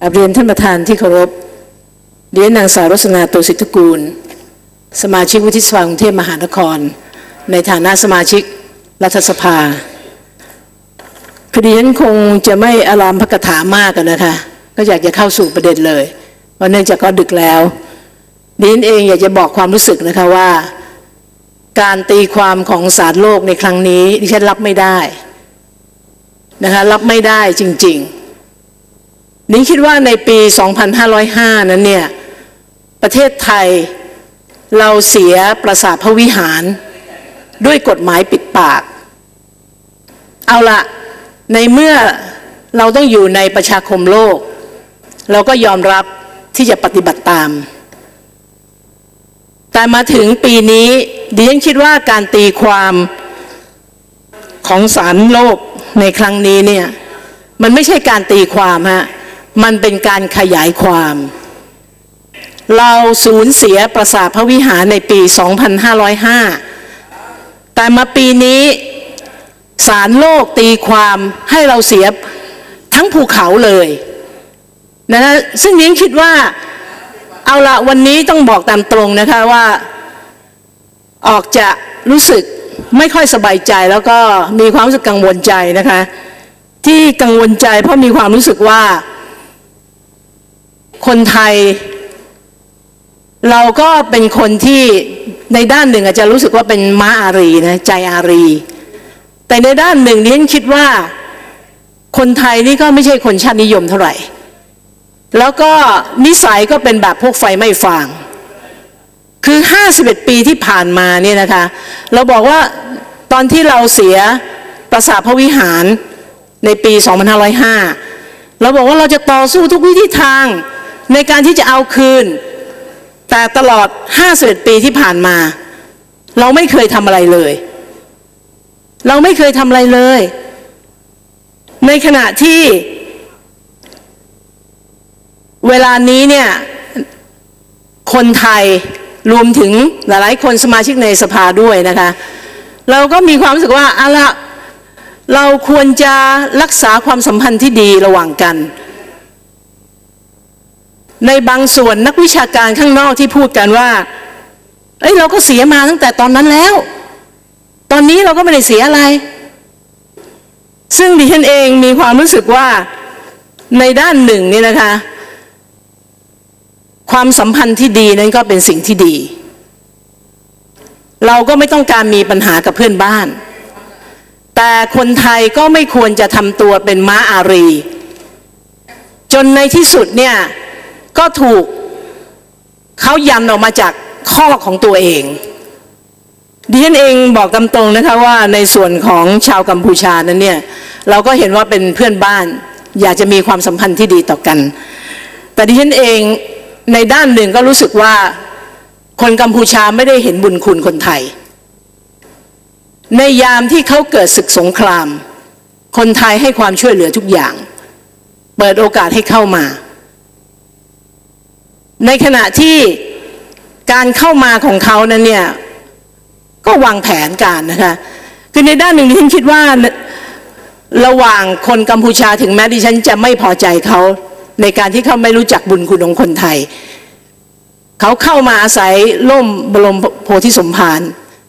กราบเรียนท่านประธานที่เคารพเรียนนางสาวรสนาตัวสิทธกูล สมาชิกวุฒิสภากรุงเทพมหานคร ในฐานะสมาชิกรัฐสภาคดีนั้นคงจะไม่อารามพระกถามากกันนะคะ ก็อยากจะเข้าสู่ประเด็นเลย เพราะเนื่องจากก็ดึกแล้วดิฉันเองอยากจะบอกความรู้สึกนะคะว่า การตีความของศาลโลกในครั้งนี้ดิฉันรับไม่ได้นะคะรับไม่ได้จริง ๆ นิ้งคิดว่าในปี 2505 นั้นเนี่ย ประเทศไทยเราเสียประสาทพระวิหาร ด้วยกฎหมายปิดปาก เอาละในเมื่อเราต้องอยู่ในประชาคมโลก เราก็ยอมรับที่จะปฏิบัติตาม แต่มาถึงปีนี้ดิฉันคิดว่าการตีความของศาลโลกในครั้งนี้เนี่ย มันไม่ใช่การตีความฮะ มันเป็นการขยายความ เราสูญเสียประสาทพระวิหารในปี 2505 แต่มาปีนี้ศาลโลกตีความให้เราเสียทั้งภูเขาเลยนะฮะซึ่งนิ้งคิดว่าเอาละวันนี้ต้องบอกตามตรงนะคะว่า ออกจะรู้สึกไม่ค่อยสบายใจแล้วก็มีความรู้สึกกังวลใจนะคะ ที่กังวลใจเพราะมีความรู้สึกว่า คนไทย เราก็เป็นคนที่ในด้านหนึ่งอาจจะรู้สึกว่าเป็นม้าอารีนะใจอารี แต่ในด้านหนึ่งนี้ฉันคิดว่า คนไทยนี่ก็ไม่ใช่คนชาตินิยมเท่าไหร่ แล้วก็นิสัยก็เป็นแบบพวกไฟไม่ฟาง คือ 51 ปีที่ผ่านมาเนี่ยนะคะ เราบอกว่าตอนที่เราเสียประสาทพระวิหารในปี 2505 เราบอกว่าเราจะต่อสู้ทุกวิธีทาง ในการที่จะเอาคืน แต่ตลอด51ปีที่ผ่านมา เราไม่เคยทำอะไรเลย เราไม่เคยทำอะไรเลย ในขณะที่ เวลานี้เนี่ยคนไทยรวมถึงหลายๆคนสมาชิกในสภาด้วยนะคะ เราก็มีความรู้สึกว่าอะละเราควรจะรักษาความสัมพันธ์ที่ดีระหว่างกัน ในบางส่วนนักวิชาการข้างนอกที่พูดกันว่า เอ้ยเราก็เสียมาตั้งแต่ตอนนั้นแล้ว ตอนนี้เราก็ไม่ได้เสียอะไร ซึ่งดิฉันเองมีความรู้สึกว่าในด้านหนึ่งนี่นะคะ ความสัมพันธ์ที่ดีนั้นก็เป็นสิ่งที่ดี เราก็ไม่ต้องการมีปัญหากับเพื่อนบ้าน แต่คนไทยก็ไม่ควรจะทำตัวเป็นม้าอารี จนในที่สุดเนี่ย ก็ถูกเขายันออกมาจากข้อของตัวเองดิฉันเองบอกตามตรงนะคะว่าในส่วนของชาวกัมพูชานั้นเนี่ยเราก็เห็นว่าเป็นเพื่อนบ้าน อยากจะมีความสัมพันธ์ที่ดีต่อกัน แต่ดิฉันเองในด้านหนึ่งก็รู้สึกว่าคนกัมพูชาไม่ได้เห็นบุญคุณคนไทย ในยามที่เขาเกิดศึกสงคราม คนไทยให้ความช่วยเหลือทุกอย่าง เปิดโอกาสให้เข้ามา ในขณะที่การเข้ามาของเขานั้นเนี่ยก็วางแผนการนะคะคือในด้านหนึ่งที่ฉันคิดว่าระหว่างคนกัมพูชาถึงแม้ดิฉันจะไม่พอใจเขาในการที่เขาไม่รู้จักบุญคุณของคนไทย เขาเข้ามาอาศัยล่มบรมโพธิสมภาร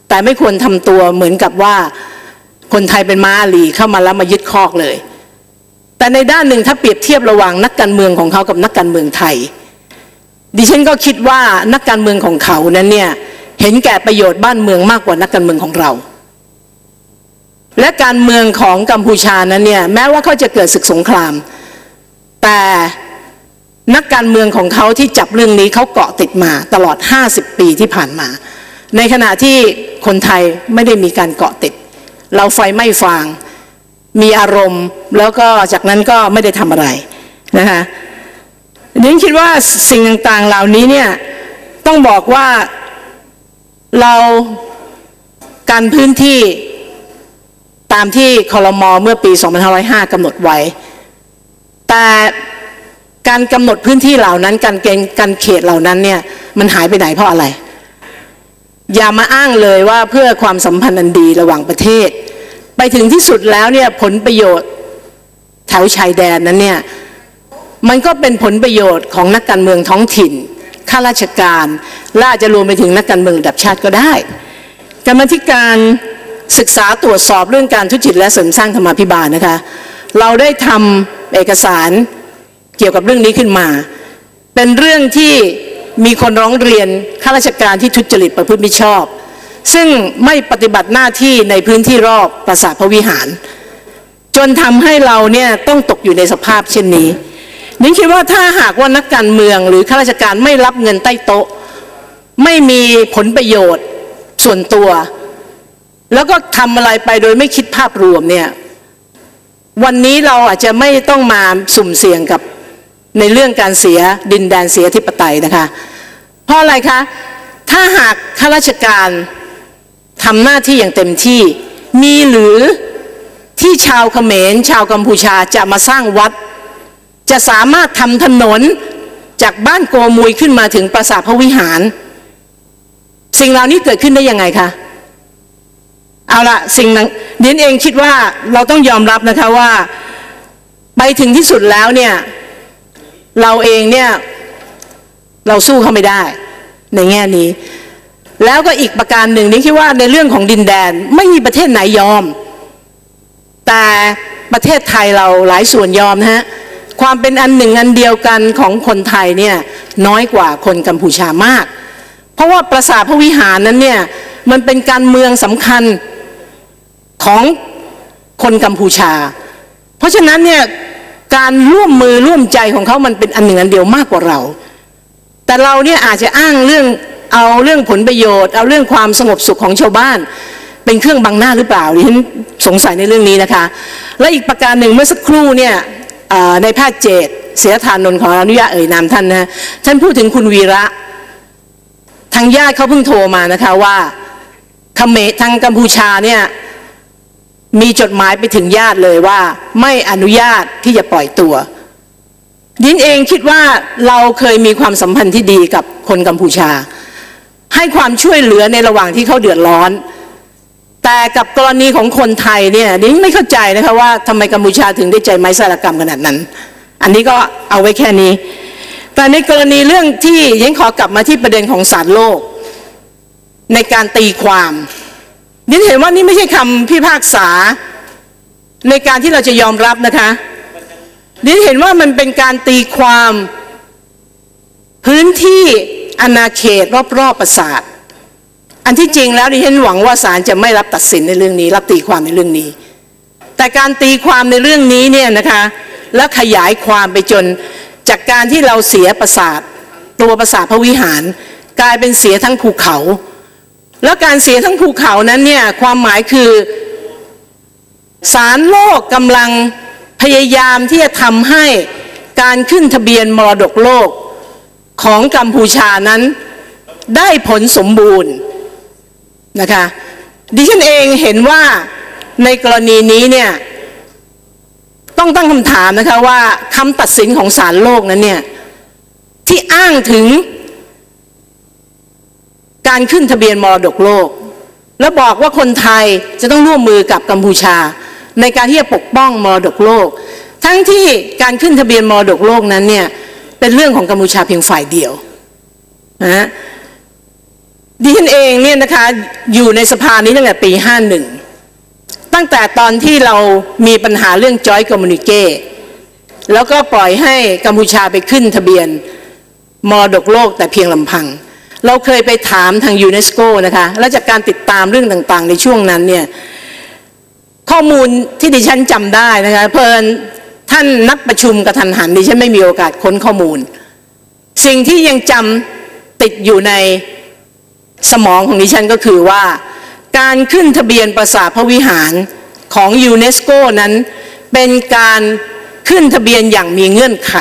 แต่ไม่ควรทำตัวเหมือนกับว่าคนไทยเป็นม้าหลีเข้ามาแล้วมายึดคอกเลย แต่ในด้านหนึ่งถ้าเปรียบเทียบระหว่างนักการเมืองของเขากับนักการเมืองไทย ดิฉันก็คิดว่านักการเมืองของเขานั้นเนี่ยเห็นแก่ประโยชน์บ้านเมืองมากกว่านักการเมืองของเรา และการเมืองของกัมพูชานั้นเนี่ยแม้ว่าเขาจะเกิดศึกสงคราม แต่นักการเมืองของเขาที่จับเรื่องนี้เขาเกาะติดมาตลอด 50 ปีที่ผ่านมา ในขณะที่คนไทยไม่ได้มีการเกาะติด เราไฟไม่ฟาง มีอารมณ์แล้วก็จากนั้นก็ไม่ได้ทำอะไรนะคะ นิ้งคิดว่าสิ่งต่างๆเหล่านี้เนี่ยต้องบอกว่าเราการพื้นที่ตามที่คอรมอเมื่อปี 2505กำหนดไว้ แต่การกำหนดพื้นที่เหล่านั้น การเกณฑ์การเขตเหล่านั้นเนี่ยมันหายไปไหนเพราะอะไร อย่ามาอ้างเลยว่าเพื่อความสัมพันธ์อันดีระหว่างประเทศ ไปถึงที่สุดแล้วเนี่ยผลประโยชน์แถวชายแดนนั้นเนี่ย มันก็เป็นผลประโยชน์ของนักการเมืองท้องถิ่นข้าราชการและอาจจะรวมไปถึงนักการเมืองระดับชาติก็ได้กรรมธิการศึกษาตรวจสอบเรื่องการทุจริตและเสริมสร้างธรรมาภิบาลนะคะ เราได้ทำเอกสารเกี่ยวกับเรื่องนี้ขึ้นมา เป็นเรื่องที่มีคนร้องเรียนข้าราชการที่ทุจริตประพฤติมิชอบ ซึ่งไม่ปฏิบัติหน้าที่ในพื้นที่รอบปราสาทพระวิหาร จนทำให้เราเนี่ยต้องตกอยู่ในสภาพเช่นนี้ นิ้งคิดว่าถ้าหากว่านักการเมืองหรือข้าราชการไม่รับเงินใต้โต๊ะ ไม่มีผลประโยชน์ส่วนตัว แล้วก็ทำอะไรไปโดยไม่คิดภาพรวมเนี่ยวันนี้เราอาจจะไม่ต้องมาสุ่มเสี่ยงกับในเรื่องการเสียดินแดนเสียธิปไตยนะคะ เพราะอะไรคะ ถ้าหากข้าราชการทำหน้าที่อย่างเต็มที่ มีหรือที่ชาวเขมร ชาวกัมพูชาจะมาสร้างวัด จะสามารถทำถนนจากบ้านโกมุยขึ้นมาถึงปราสาทพระวิหาร สิ่งเหล่านี้เกิดขึ้นได้ยังไงคะเอาละสิ่งนั้นเดียนเองคิดว่าเราต้องยอมรับนะคะว่า ไปถึงที่สุดแล้วเนี่ย เราเองเนี่ย เราสู้เขาไม่ได้ ในแง่นี้ แล้วก็อีกประการหนึ่งนี่คิดว่าในเรื่องของดินแดนไม่มีประเทศไหนยอม แต่ประเทศไทยเราหลายส่วนยอมนะฮะ ความเป็นอันหนึ่งอันเดียวกันของคนไทยเนี่ยน้อยกว่าคนกัมพูชามาก เพราะว่าปราสาทพระวิหารนั้นเนี่ยมันเป็นการเมืองสำคัญของคนกัมพูชา เพราะฉะนั้นเนี่ยการร่วมมือร่วมใจของเขามันเป็นอันหนึ่งอันเดียวมากกว่าเรา แต่เราเนี่ยอาจจะอ้างเรื่องเอาเรื่องผลประโยชน์ เอาเรื่องความสงบสุขของชาวบ้านเป็นเครื่องบังหน้าหรือเปล่าดิฉันสงสัยในเรื่องนี้นะคะ และอีกประการหนึ่งเมื่อสักครู่เนี่ย ในภาคเจดเสียทานนนท์ขออนุญาตเอ่ยนามท่านนะท่านพูดถึงคุณวีระทางญาติเขาเพิ่งโทรมานะคะว่าเขมรทางกัมพูชาเนี่ยมีจดหมายไปถึงญาติเลยว่า ไม่อนุญาตที่จะปล่อยตัวดินเองคิดว่าเราเคยมีความสัมพันธ์ที่ดีกับคนกัมพูชา ให้ความช่วยเหลือในระหว่างที่เขาเดือดร้อน แต่กับกรณีของคนไทยเนี่ยดินไม่เข้าใจนะคะว่าทำไมกัมพูชาถึงได้ใจไม้สารกรรมขนาดนั้น อันนี้ก็เอาไว้แค่นี้ แต่ในกรณีเรื่องที่ยังขอกลับมาที่ประเด็นของศาลโลก ในการตีความดินเห็นว่านี่ไม่ใช่คำพิพากษาในการที่เราจะยอมรับนะคะดินเห็นว่ามันเป็นการตีความพื้นที่อาณาเขตรอบๆประสาท อันที่จริงแล้วดิฉันหวังว่าศาลจะไม่รับตัดสินในเรื่องนี้ รับตีความในเรื่องนี้ แต่การตีความในเรื่องนี้เนี่ยนะคะแล้วขยายความไปจนจากการที่เราเสียประสาทตัวประสาทพระวิหาร กลายเป็นเสียทั้งภูเขา แล้วการเสียทั้งภูเขานั้นเนี่ยความหมายคือสารโลกกำลังพยายามที่จะทำให้การขึ้นทะเบียนมรดกโลกของกัมพูชานั้นได้ผลสมบูรณ์ นะคะดิฉันเองเห็นว่าในกรณีนี้เนี่ยต้องตั้งคำถามนะคะว่าคำตัดสินของศาลโลกนั้นเนี่ยที่อ้างถึงการขึ้นทะเบียนมรดกโลก แล้วบอกว่าคนไทยจะต้องร่วมมือกับกัมพูชา ในการที่จะปกป้องมรดกโลก ทั้งที่การขึ้นทะเบียนมรดกโลกนั้นเนี่ยเป็นเรื่องของกัมพูชาเพียงฝ่ายเดียวนะ ดิฉันเองเนี่ยนะคะอยู่ในสภานี้ตั้งแต่ปี 51 ตั้งแต่ตอนที่เรามีปัญหาเรื่องจอยคอมมูนิเกแล้วก็ปล่อยให้กัมพูชาไปขึ้นทะเบียนมรดกโลกแต่เพียงลำพัง เราเคยไปถามทางยูเนสโกนะคะ และจากการติดตามเรื่องต่างๆ ในช่วงนั้นเนี่ยข้อมูลที่ดิฉันจำได้นะคะเพลินท่านนัดประชุมกระทันหันดิฉันไม่มีโอกาสค้นข้อมูล สิ่งที่ยังจำติดอยู่ใน สมองของดิฉันก็คือว่า การขึ้นทะเบียนปราสาทพระวิหารของยูเนสโกนั้น เป็นการขึ้นทะเบียนอย่างมีเงื่อนไข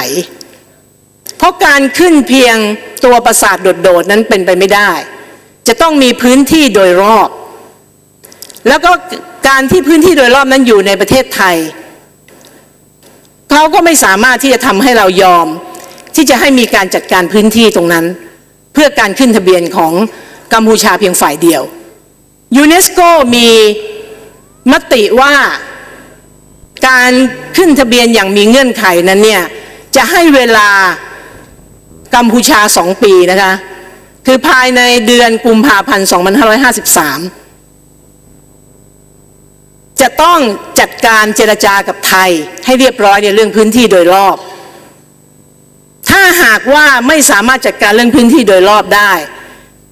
เพราะการขึ้นเพียงตัวปราสาทโดดๆนั้นเป็นไปไม่ได้ จะต้องมีพื้นที่โดยรอบ แล้วก็การที่พื้นที่โดยรอบนั้นอยู่ในประเทศไทยเขาก็ไม่สามารถที่จะทำให้เรายอม ที่จะให้มีการจัดการพื้นที่ตรงนั้น เพื่อการขึ้นทะเบียนของ กัมพูชาเพียงฝ่ายเดียวยูเนสโกมีมติว่าการขึ้นทะเบียนอย่างมีเงื่อนไขนั้นเนี่ยจะให้เวลากัมพูชาสองปีนะคะคือภายในเดือนกุมภาพันธ์ 2553 จะต้องจัดการเจรจากับไทยให้เรียบร้อยในเรื่องพื้นที่โดยรอบ ถ้าหากว่าไม่สามารถจัดการเรื่องพื้นที่โดยรอบได้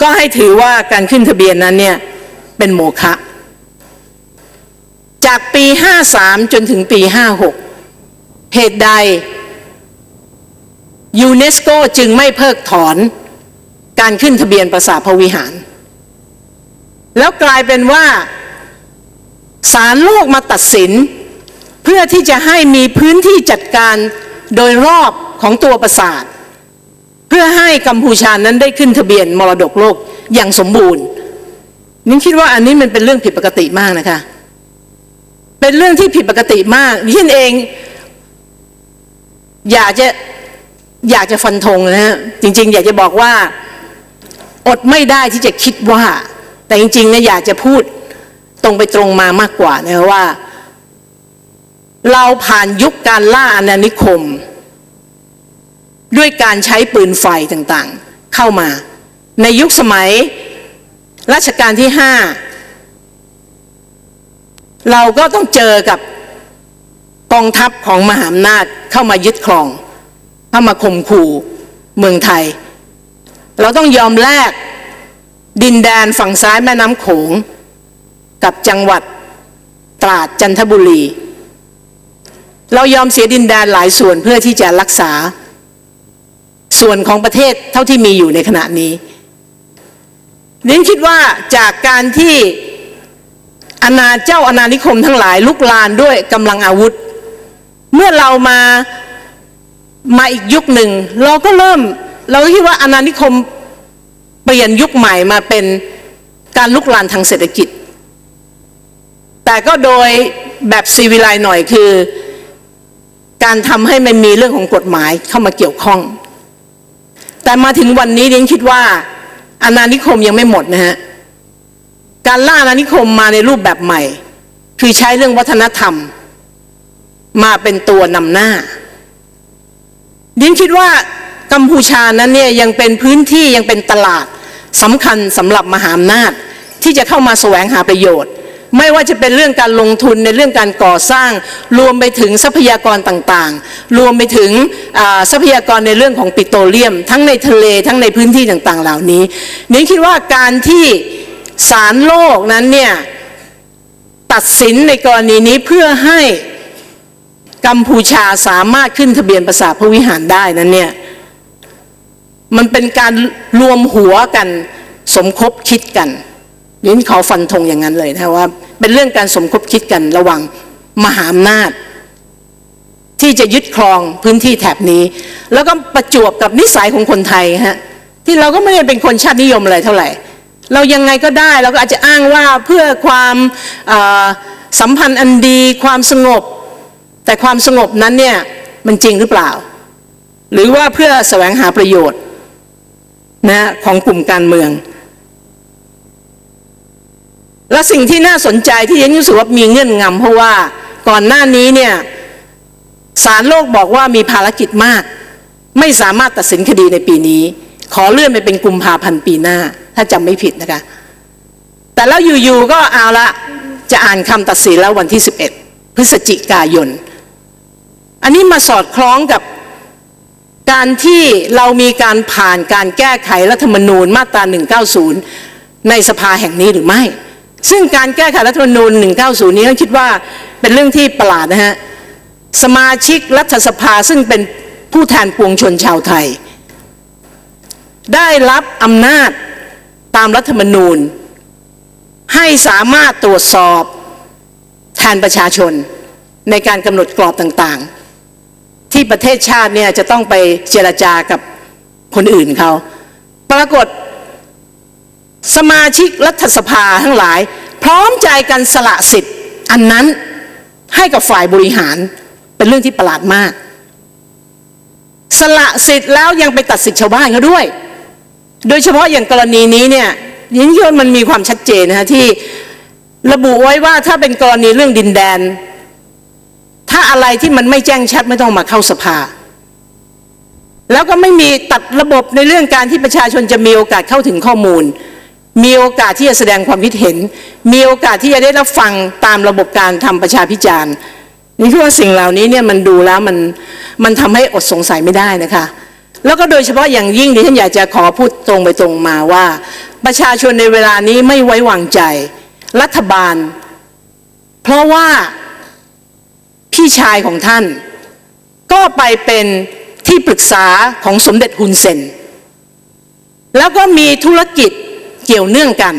ก็ให้ถือว่าการขึ้นทะเบียนนั้นเนี่ยเป็นโมฆะจากปี 53 จนถึงปี 56 เหตุใดยูเนสโกจึงไม่เพิกถอนการขึ้นทะเบียนปราสาทพวิหาร แล้วกลายเป็นว่าศาลโลกมาตัดสิน เพื่อที่จะให้มีพื้นที่จัดการโดยรอบของตัวปราสาท พื่อให้กัมพูชานั้นได้ขึ้นทะเบียนมรดกโลกอย่างสมบูรณ์นิ้งคิดว่าอันนี้มันเป็นเรื่องผิดปกติมากนะคะ เป็นเรื่องที่ผิดปกติมากดิฉันเอง อยากจะอยากจะฟันธงนะฮะจริง ๆ อยากจะบอกว่า อดไม่ได้ที่จะคิดว่า แต่จริงๆนี่ยอยากจะพูดตรงไปตรงมามากกว่านะว่า เราผ่านยุคการล่าอาณานิคม ด้วยการใช้ปืนไฟต่างๆ เข้ามา ในยุคสมัยรัชกาลที่ห้าเราก็ต้องเจอกับกองทัพของมหาอำนาจเข้ามายึดครองเข้ามาข่มขู่เมืองไทย เราต้องยอมแลกดินแดนฝั่งซ้ายแม่น้ำโขง กับจังหวัดตราดจันทบุรี เรายอมเสียดินแดนหลายส่วนเพื่อที่จะรักษา ส่วนของประเทศเท่าที่มีอยู่ในขณะนี้นิ้นคิดว่าจากการที่อาณาเจ้าอาณานิคมทั้งหลายลุกลานด้วยกำลังอาวุธ เมื่อเรามามาอีกยุคหนึ่ง เราก็เริ่ม เราคิดว่าอาณานิคมเปลี่ยนยุคใหม่มาเป็นการลุกลานทางเศรษฐกิจ แต่ก็โดยแบบซีวิไลหน่อยคือ การทำให้มันมีเรื่องของกฎหมายเข้ามาเกี่ยวข้อง แต่มาถึงวันนี้ดิฉันคิดว่าอาณานิคมยังไม่หมดนะฮะการล่าอาณานิคมมาในรูปแบบใหม่ คือใช้เรื่องวัฒนธรรม มาเป็นตัวนำหน้าดินคิดว่ากัมพูชานั้นเนี่ยยังเป็นพื้นที่ยังเป็นตลาดสำคัญสำหรับมหาอำนาจที่จะเข้ามาแสวงหาประโยชน์ ไม่ว่าจะเป็นเรื่องการลงทุนในเรื่องการก่อสร้าง รวมไปถึงทรัพยากรต่างๆ รวมไปถึงทรัพยากรในเรื่องของปิโตรเลียม ทั้งในทะเลทั้งในพื้นที่ต่างๆ เหล่านี้นิ้คิดว่าการที่ศาลโลกนั้นเนี่ยตัดสินในกรณีนี้เพื่อให้กัมพูชาสามารถขึ้นทะเบียนภาษาพระวิหารได้นั้นเนี่ยมันเป็นการรวมหัวกันสมคบคิดกัน นี่ขอฟันธงอย่างนั้นเลยนะว่า เป็นเรื่องการสมคบคิดกันระหว่างมหาอำนาจ ที่จะยึดครองพื้นที่แถบนี้ แล้วก็ประจวบกับนิสัยของคนไทยฮะที่เราก็ไม่ได้เป็นคนชาตินิยมอะไรเท่าไหร่ เรายังไงก็ได้เราก็อาจจะอ้างว่าเพื่อความสัมพันธ์อันดีความสงบ แต่ความสงบนั้นเนี่ยมันจริงหรือเปล่า หรือว่าเพื่อแสวงหาประโยชน์นะของกลุ่มการเมือง และสิ่งที่น่าสนใจที่ยันรู้สึกว่ามีเงื่อนงำเพราะว่าก่อนหน้านี้เนี่ยศาลโลกบอกว่ามีภารกิจมาก ไม่สามารถตัดสินคดีในปีนี้ ขอเลื่อนไปเป็นกุมภาพันธ์ปีหน้า ถ้าจำไม่ผิดนะคะ แต่แล้วอยู่ๆก็เอาละจะอ่านคำตัดสินแล้ววันที่ 11 พฤศจิกายน อันนี้มาสอดคล้องกับการที่เรามีการผ่านการแก้ไขรัฐธรรมนูญมาตรา 190 ในสภาแห่งนี้หรือไม่ ซึ่งการแก้ไขรัฐธรรมนูญ 190 นี้ต้องคิดว่าเป็นเรื่องที่ประหลาดนะฮะ สมาชิกรัฐสภาซึ่งเป็นผู้แทนปวงชนชาวไทย ได้รับอำนาจตามรัฐธรรมนูญ ให้สามารถตรวจสอบแทนประชาชนในการกำหนดกรอบต่างๆ ที่ประเทศชาติเนี่ยจะต้องไปเจรจากับคนอื่นเขา ปรากฏ สมาชิกรัฐสภาทั้งหลาย พร้อมใจกันสละสิทธิ์ อันนั้นให้กับฝ่ายบริหารเป็นเรื่องที่ประหลาดมาก สละสิทธิ์แล้วยังไปตัดสิทธิ์ชาวบ้านเขาด้วย โดยเฉพาะอย่างกรณีนี้เนี่ยยิ่งยนมันมีความชัดเจนนะฮะที่ระบุไว้ว่าถ้าเป็นกรณีเรื่องดินแดน ถ้าอะไรที่มันไม่แจ้งชัดไม่ต้องมาเข้าสภา แล้วก็ไม่มีตัดระบบในเรื่องการที่ประชาชนจะมีโอกาสเข้าถึงข้อมูล มีโอกาสที่จะแสดงความคิดเห็น มีโอกาสที่จะได้รับฟังตามระบบการทำประชาพิจารณ์นี่คือว่าสิ่งเหล่านี้เนี่ยมันดูแล้วมันมันทำให้อดสงสัยไม่ได้นะคะ แล้วก็โดยเฉพาะอย่างยิ่งดิฉันอยากจะขอพูดตรงไปตรงมาว่า ประชาชนในเวลานี้ไม่ไว้วางใจ รัฐบาล เพราะว่าพี่ชายของท่าน ก็ไปเป็นที่ปรึกษาของสมเด็จฮุนเซนแล้วก็มีธุรกิจ เกี่ยวเนื่องกัน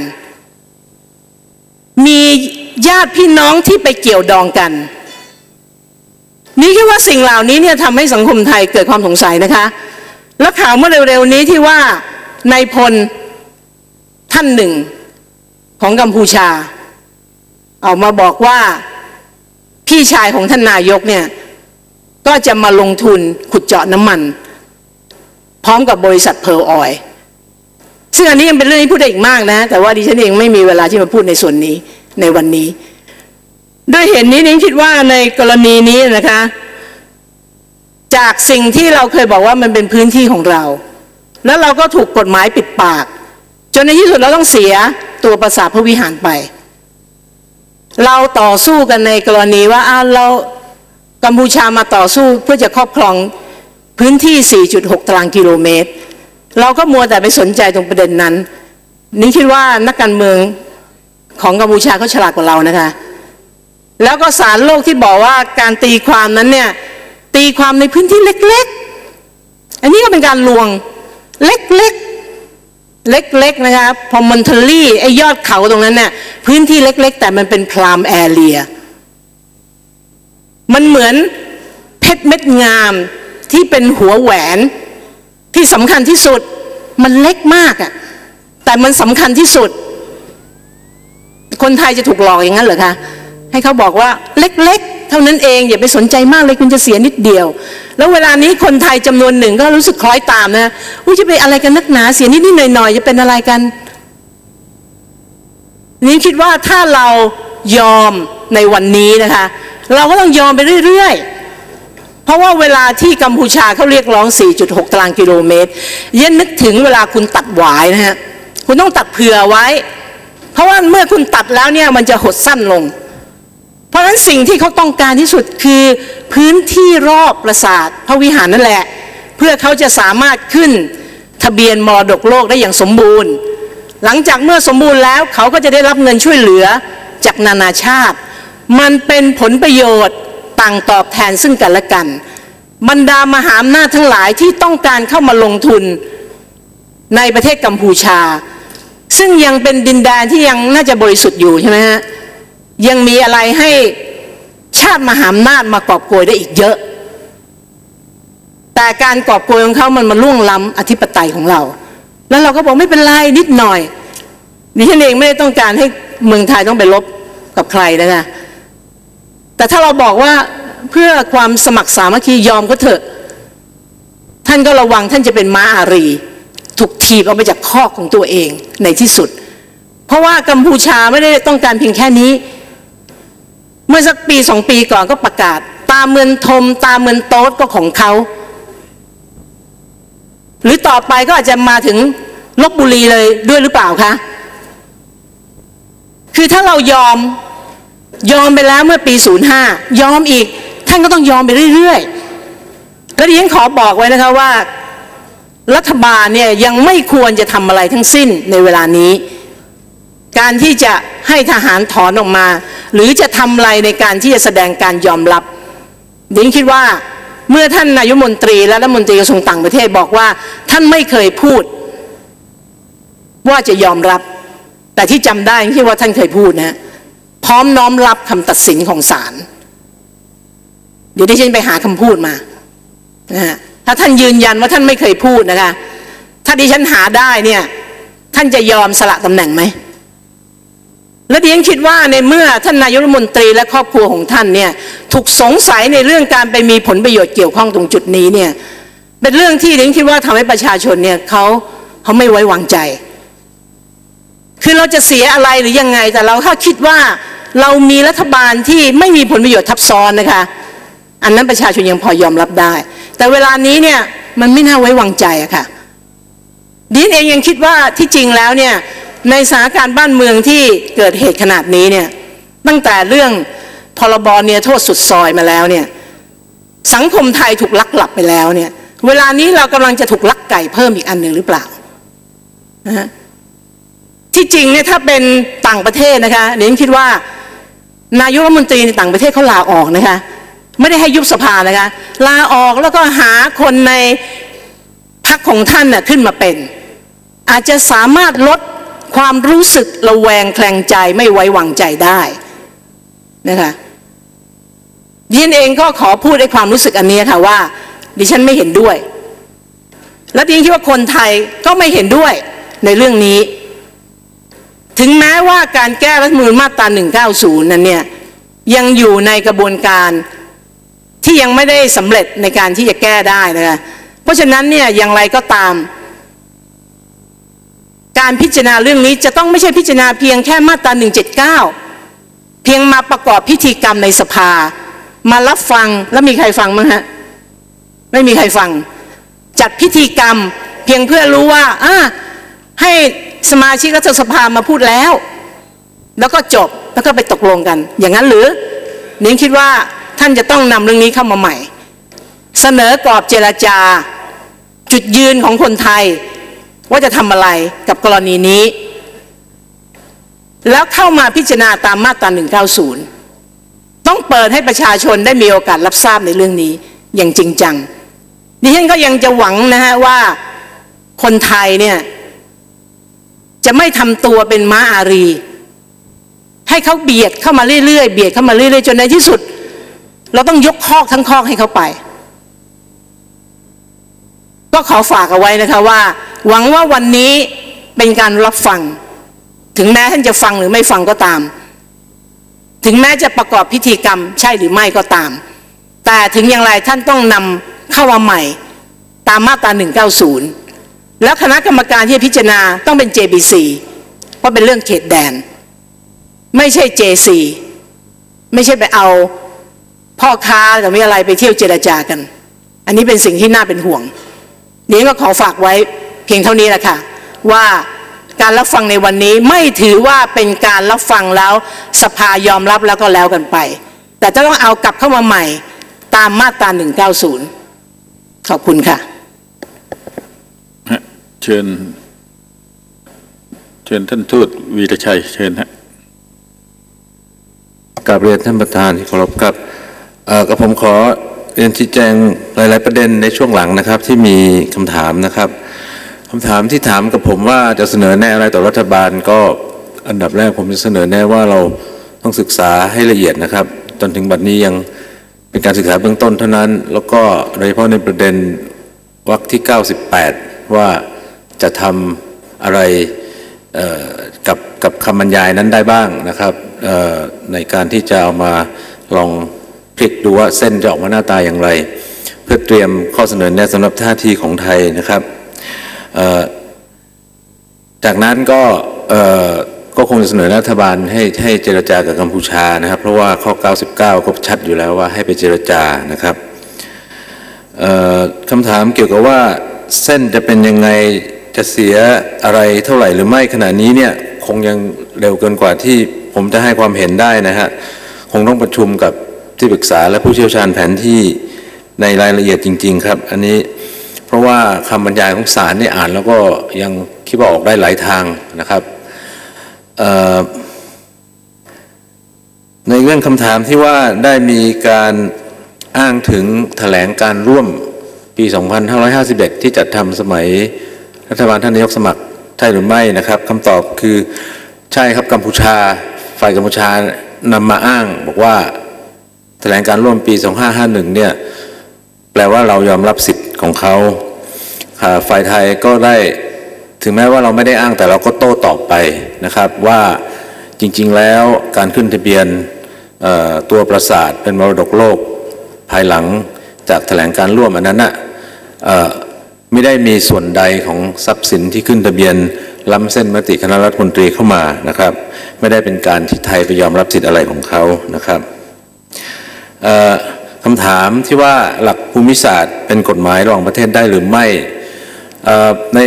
มีญาติพี่น้องที่ไปเกี่ยวดองกัน นี่คิดว่าสิ่งเหล่านี้เนี่ยทำให้สังคมไทยเกิดความสงสัยนะคะ แล้วข่าวเมื่อเร็วๆนี้ที่ว่านายพลท่านหนึ่งของกัมพูชา ออกมาบอกว่าพี่ชายของท่านนายกเนี่ย ก็จะมาลงทุนขุดเจาะน้ำมัน พร้อมกับบริษัทเพร์ลออย ซึ่งอันนี้ยังเป็นเรื่องที่พูดได้อีกมากนะ แต่ว่าดิฉันเองไม่มีเวลาที่มาพูดในส่วนนี้ในวันนี้ ด้วยเหตุนนี้นิ้งคิดว่าในกรณีนี้นะคะ จากสิ่งที่เราเคยบอกว่ามันเป็นพื้นที่ของเรา แล้วเราก็ถูกกฎหมายปิดปาก จนในที่สุดเราต้องเสียตัวประสาทพระวิหารไป เราต่อสู้กันในกรณีว่าอ้าเรากัมพูชามาต่อสู้เพื่อจะครอบครองพื้นที่ 4.6 ตารางกิโลเมตร เราก็มัวแต่ไปสนใจตรงประเด็นนั้นนี่คิดว่านักการเมืองของกัมพูชาเขาฉลาดกว่าเรานะคะ แล้วก็สารโลกที่บอกว่าการตีความนั้นเนี่ยตีความในพื้นที่เล็กๆ อันนี้ก็เป็นการลวงเล็กๆ เล็กๆ นะคะพอมอนเทลี่ไอ้ยอดเขาตรงนั้นเนี่ยพื้นที่เล็ก ๆ แต่มันเป็นพรามแอเรีย มันเหมือนเพชรเม็ดงามที่เป็นหัวแหวน ที่สำคัญที่สุดมันเล็กมากอะแต่มันสำคัญที่สุด คนไทยจะถูกหลอกอย่างนั้นเหรอคะให้เขาบอกว่าเล็กๆ เท่านั้นเองอย่าไปสนใจมากเลยคุณจะเสียนิดเดียว แล้วเวลานี้คนไทยจำนวนหนึ่งก็รู้สึกคล้อยตามนะอุ้ยจะไปอะไรกันนักหนาเสียนิดๆหน่อยๆจะเป็นอะไรกันนี่คิดว่าถ้าเรายอมในวันนี้นะคะ เราก็ต้องยอมไปเรื่อยๆ เพราะว่าเวลาที่กัมพูชาเขาเรียกร้อง 4.6 ตารางกิโลเมตรเย็นนึกถึงเวลาคุณตัดหวายนะฮะ คุณต้องตัดเผื่อไว้ เพราะว่าเมื่อคุณตัดแล้วเนี่ยมันจะหดสั้นลง เพราะฉะนั้นสิ่งที่เขาต้องการที่สุดคือพื้นที่รอบปราสาทพระวิหารนั่นแหละ เพื่อเขาจะสามารถขึ้นทะเบียนมรดกโลกได้อย่างสมบูรณ์ หลังจากเมื่อสมบูรณ์แล้วเขาก็จะได้รับเงินช่วยเหลือจากนานาชาติ มันเป็นผลประโยชน์ ต่างตอบแทนซึ่งกันและกัน บรรดามหาอำนาจทั้งหลายที่ต้องการเข้ามาลงทุนในประเทศกัมพูชา ซึ่งยังเป็นดินแดนที่ยังน่าจะบริสุทธิ์อยู่ใช่ไหมฮะยังมีอะไรให้ชาติมหาอำนาจมากอบโกยได้อีกเยอะ แต่การกอบโกยของเขามันมาล่วงล้ำอธิปไตยของเรา แล้วเราก็บอกไม่เป็นไรนิดหน่อยดิฉันเองไม่ได้ต้องการให้เมืองไทยต้องไปลบกับใครนะคะ แต่ถ้าเราบอกว่าเพื่อความสมัครสามัคคียอมก็เถอะ ท่านก็ระวังท่านจะเป็นม้าอารี ถูกถีบออกไปจากคอกของตัวเองในที่สุด เพราะว่ากัมพูชาไม่ได้ต้องการเพียงแค่นี้ เมื่อสักปีสองปีก่อนก็ประกาศ ตาเมืองทม ตาเมืองโต๊ดก็ของเขา หรือต่อไปก็อาจจะมาถึงลบบุรีเลยด้วยหรือเปล่าคะ คือถ้าเรายอม ยอมไปแล้วเมื่อปี 05 ยอมอีก ท่านก็ต้องยอมไปเรื่อยๆ แล้วดิฉันขอบอกไว้นะคะว่า รัฐบาลเนี่ยยังไม่ควรจะทำอะไรทั้งสิ้นในเวลานี้ การที่จะให้ทหารถอนออกมา หรือจะทำอะไรในการที่จะแสดงการยอมรับดิฉันคิดว่าเมื่อท่านนายมนตรีและรัฐมนตรีกระทรวงต่างประเทศบอกว่า ท่านไม่เคยพูด ว่าจะยอมรับ แต่ที่จำได้ที่ว่าท่านเคยพูดนะ พร้อมน้อมรับคำตัดสินของศาลเดี๋ยวดิฉันไปหาคำพูดมานะฮะถ้าท่านยืนยันว่าท่านไม่เคยพูดนะคะ ถ้าดิฉันหาได้เนี่ย ท่านจะยอมสละตำแหน่งไหม และดิฉันคิดว่าในเมื่อท่านนายกรัฐมนตรีและครอบครัวของท่านเนี่ย ถูกสงสัยในเรื่องการไปมีผลประโยชน์เกี่ยวข้องตรงจุดนี้เนี่ย เป็นเรื่องที่ดิฉันคิดว่าทำให้ประชาชนเนี่ยเขาเขาไม่ไว้วางใจ คือเราจะเสียอะไรหรือยังไงแต่เราถ้าคิดว่า เรามีรัฐบาลที่ไม่มีผลประโยชน์ทับซ้อนนะคะ อันนั้นประชาชนยังพอยอมรับได้ แต่เวลานี้เนี่ยมันไม่น่าไว้วางใจอะค่ะดิฉันเองยังคิดว่าที่จริงแล้วเนี่ยในสถานการณ์บ้านเมืองที่เกิดเหตุขนาดนี้เนี่ยตั้งแต่เรื่องพรบเนี่ยโทษสุดซอยมาแล้วเนี่ยสังคมไทยถูกลักหลับไปแล้วเนี่ยเวลานี้เรากำลังจะถูกลักไก่เพิ่มอีกอันหนึ่งหรือเปล่านะฮะที่จริงเนี่ยถ้าเป็นต่างประเทศนะคะเดี๋ยวฉันคิดว่า นายกรัฐมนตรีในต่างประเทศเขาลาออกนะคะ ไม่ได้ให้ยุบสภานะคะ ลาออกแล้วก็หาคนในพรรคของท่านน่ะขึ้นมาเป็น อาจจะสามารถลดความรู้สึกระแวงแคลงใจไม่ไว้วางใจได้นะคะดิฉันเองก็ขอพูดในความรู้สึกอันนี้ค่ะว่า ดิฉันไม่เห็นด้วย และดิฉันคิดว่าคนไทยก็ไม่เห็นด้วยในเรื่องนี้ ถึงแม้ว่าการแก้รัฐมนูญมาตรา 190 นั้นเนี่ยยังอยู่ในกระบวนการที่ยังไม่ได้สำเร็จในการที่จะแก้ได้นะคะเพราะฉะนั้นเนี่ยอย่างไรก็ตาม การพิจารณาเรื่องนี้จะต้องไม่ใช่พิจารณาเพียงแค่มาตรา 179 เพียงมาประกอบพิธีกรรมในสภา มารับฟังแล้วมีใครฟังมั้งฮะไม่มีใครฟัง จัดพิธีกรรมเพียงเพื่อรู้ว่าอ่าให้ สมาชิกรัฐสภามาพูดแล้ว แล้วก็จบแล้วก็ไปตกลงกัน อย่างนั้นหรือนิ้งคิดว่าท่านจะต้องนำเรื่องนี้เข้ามาใหม่ เสนอกรอบเจรจา จุดยืนของคนไทย ว่าจะทำอะไรกับกรณีนี้ แล้วเข้ามาพิจารณาตามมาตรา 190 ต้องเปิดให้ประชาชนได้มีโอกาสรับทราบในเรื่องนี้ อย่างจริงจังดิฉันก็ยังจะหวังนะฮะว่าคนไทยเนี่ย จะไม่ทำตัวเป็นม้าอารี ให้เขาเบียดเข้ามาเรื่อยๆเบียดเข้ามาเรื่อยๆจนในที่สุด เราต้องยกคอกทั้งคอกให้เขาไป ก็ขอฝากเอาไว้นะคะว่า หวังว่าวันนี้เป็นการรับฟัง ถึงแม้ท่านจะฟังหรือไม่ฟังก็ตาม ถึงแม้จะประกอบพิธีกรรม ใช่หรือไม่ก็ตาม แต่ถึงอย่างไรท่านต้องนำเข้ามาใหม่ ตามมาตรา190 แล้วคณะกรรมการที่พิจารณาต้องเป็น JBC เพราะเป็นเรื่องเขตแดน ไม่ใช่ JC ไม่ใช่ไปเอาพ่อค้าหรือไม่อะไรไปเที่ยวเจรจากัน อันนี้เป็นสิ่งที่น่าเป็นห่วงนี้ก็ขอฝากไว้เพียงเท่านี้แหละค่ะว่าการรับฟังในวันนี้ไม่ถือว่าเป็นการรับฟังแล้วสภายอมรับแล้วก็แล้วกันไป แต่จะต้องเอากลับเข้ามาใหม่ตามมาตรา190 ขอบคุณค่ะฮะ เชิญ เชิญท่านทูตวีรชัย เชิญฮะกราบเรียนท่านประธานที่เคารพครับกับผมขอเรียนชี้แจงหลาย ๆ ประเด็นในช่วงหลังนะครับ ที่มีคำถามนะครับคำถามที่ถามกับผมว่าจะเสนอแนะอะไรต่อรัฐบาลก็อันดับแรกผมจะเสนอแนะว่าเราต้องศึกษาให้ละเอียดนะครับ จนถึงบัดนี้ยังเป็นการศึกษาเบื้องต้นเท่านั้น แล้วก็โดยเฉพาะในประเด็นวรรคที่ 98 ว่า จะทำอะไรกับกับคำบรรยายนั้นได้บ้างนะครับในการที่จะเอามาลองพลิกดูว่าเส้นจะออกมาหน้าตาอย่างไร เพื่อเตรียมข้อเสนอแนะสำหรับท่าทีของไทยนะครับ จากนั้นก็ก็คงจะเสนอรัฐบาลให้ให้เจรจากับกัมพูชานะครับ เพราะว่าข้อ 99 ก็ชัดอยู่แล้วว่าให้ไปเจรจานะครับคำถามเกี่ยวกับว่าเส้นจะเป็นยังไง จะเสียอะไรเท่าไหร่หรือไม่ขณะนี้เนี่ยคงยังเร็วเกินกว่าที่ผมจะให้ความเห็นได้นะฮะคงต้องประชุมกับที่ปรึกษาและผู้เชี่ยวชาญแผนที่ในรายละเอียดจริง ๆ ครับ อันนี้เพราะว่าคำบรรยายของศาลนี่อ่านแล้วก็ยังคิดว่าออกได้หลายทางนะครับในเรื่องคำถามที่ว่าได้มีการอ้างถึงแถลงการร่วมปี 2551 ที่จัดทำสมัย รัฐบาลท่านนายกสมัครใช่หรือไม่นะครับคำตอบคือใช่ครับกัมพูชา ฝ่ายกัมพูชานำมาอ้าง บอกว่าแถลงการร่วมปี 2551 เนี่ยแปลว่าเรายอมรับสิทธิ์ของเขาฝ่ายไทยก็ได้ถึงแม้ว่าเราไม่ได้อ้างแต่เราก็โต้ตอบไปนะครับว่าจริงๆแล้วการขึ้นทะเบียนตัวปราสาทเป็นมรดกโลกภายหลังจากแถลงการร่วมอันนั้นน่ะเอ่อ ไม่ได้มีส่วนใดของทรัพย์สินที่ขึ้นทะเบียน ล้ำเส้นมติคณะรัฐมนตรีเข้ามานะครับ ไม่ได้เป็นการที่ไทยไปยอมรับสิทธิ์อะไรของเขานะครับคำถามที่ว่าหลักภูมิศาสตร์เป็นกฎหมายระหว่างประเทศได้หรือไม่ใน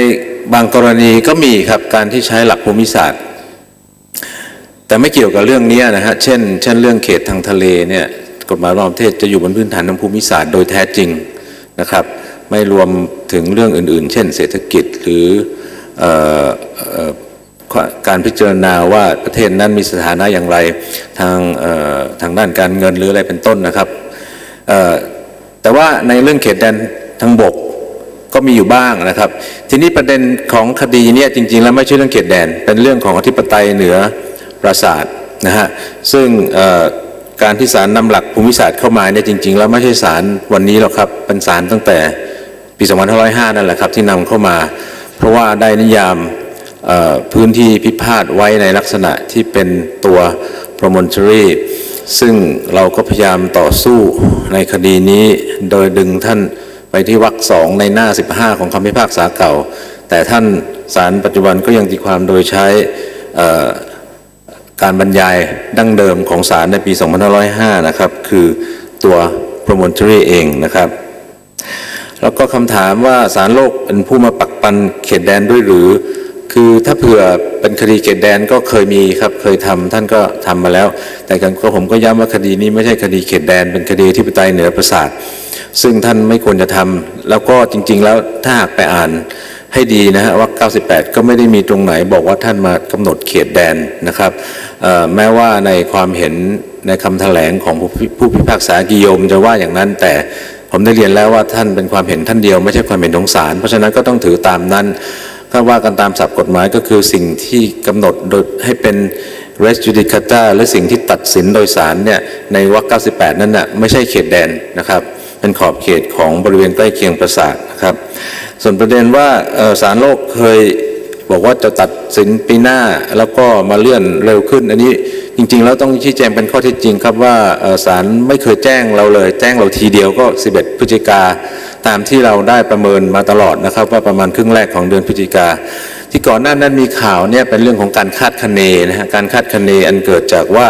บางกรณีก็มีครับการที่ใช้หลักภูมิศาสตร์ แต่ไม่เกี่ยวกับเรื่องนี้นะฮะเช่น เช่นเรื่องเขตทางทะเลเนี่ยกฎหมายระหว่างประเทศจะอยู่บนพื้นฐานทางภูมิศาสตร์โดยแท้จริงนะครับ ไม่รวมถึงเรื่องอื่นๆ เช่น เศรษฐกิจหรือการพิจารณาว่าประเทศนั้นมีสถานะอย่างไรทางทางด้านการเงินหรืออะไรเป็นต้นนะครับแต่ว่าในเรื่องเขตแดนทางบกก็มีอยู่บ้างนะครับ ทีนี้ประเด็นของคดีเนี่ยจริงๆ แล้วไม่ใช่เรื่องเขตแดน เป็นเรื่องของอธิปไตยเหนือปราสาทนะฮะซึ่งการที่ศาลนำหลักภูมิศาสตร์เข้ามาเนี่ยจริง ๆ แล้วไม่ใช่ศาลวันนี้หรอกครับเป็นศาลตั้งแต่ ปี 2505 นั่นแหละครับที่นำเข้ามา เพราะว่าได้นิยามพื้นที่พิพาทไว้ในลักษณะที่เป็นตัว promontory ซึ่งเราก็พยายามต่อสู้ในคดีนี้ โดยดึงท่านไปที่วรรคสองในหน้า 15 ของคำพิพากษาเก่า แต่ท่านศาลปัจจุบันก็ยังตีความโดยใช้การบรรยายดั้งเดิมของศาลในปี 2505 นะครับ คือตัว promontory เองนะครับ แล้วก็คำถามว่าศาลโลกเป็นผู้มาปักปันเขตแดนด้วยหรือ คือถ้าเผื่อเป็นคดีเขตแดนก็เคยมีครับเคยทำท่านก็ทำมาแล้ว แต่กันก็ผมก็ย้ำว่าคดีนี้ไม่ใช่คดีเขตแดน เป็นคดีที่ปไตยเหนือประสาท ซึ่งท่านไม่ควรจะทำแล้วก็จริง ๆ แล้วถ้าหากไปอ่านให้ดีนะฮะว่า 98 ก็ไม่ได้มีตรงไหนบอกว่าท่านมากำหนดเขตแดนนะครับแม้ว่าในความเห็นในคำแถลงของผู้พิพากษากิโยมจะว่าอย่างนั้นแต่ ผมได้เรียนแล้วว่าท่านเป็นความเห็นท่านเดียวไม่ใช่ความเห็นของศาลเพราะฉะนั้นก็ต้องถือตามนั้น ถ้าว่ากันตามศัพท์กฎหมายก็คือสิ่งที่กำหนดโดยให้เป็น res judicata หรือสิ่งที่ตัดสินโดยศาลเนี่ยในวรรค98 นั่นน่ะไม่ใช่เขตแดนนะครับ เป็นขอบเขตของบริเวณใกล้เคียงปราสาทนะครับ ส่วนประเด็นว่าศาลโลกเคย บอกว่าจะตัดสินปีหน้าแล้วก็มาเลื่อนเร็วขึ้น อันนี้จริง ๆ แล้วต้องชี้แจงเป็นข้อเท็จจริงครับว่าศาลไม่เคยแจ้งเราเลย แจ้งเราทีเดียวก็ 11 พฤศจิกาตามที่เราได้ประเมินมาตลอดนะครับ ว่าประมาณครึ่งแรกของเดือนพฤศจิกาที่ก่อนหน้านั้นมีข่าวเนี่ยเป็นเรื่องของการคาดคะเนนะฮะการคาดคะเนอันเกิดจากว่า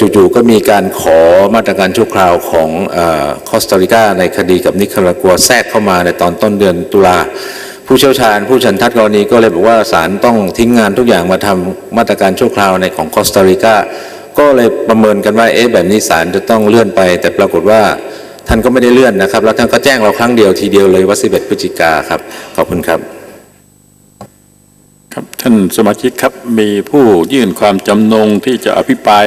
จู่ๆก็มีการขอมาตรการชั่วคราวของคอสตาริกาในคดีกับนิคารากัวแทรกเข้ามาในตอนต้นเดือนตุลา ผู้เชี่ยวชาญผู้ชันทัดกรณีก็เลยบอกว่าศาลต้องทิ้งงานทุกอย่างมาทำมาตรการชั่วคราวในของคอสตาริกาก็เลยประเมินกันว่าเอ๊ะแบบนี้ศาลจะต้องเลื่อนไป แต่ปรากฏว่าท่านก็ไม่ได้เลื่อนนะครับ แล้วท่านก็แจ้งเราครั้งเดียวทีเดียวเลยว่า11พฤศจิกาครับขอบคุณครับ ครับท่านสมาชิกครับมีผู้ยื่นความจำนงที่จะอภิปราย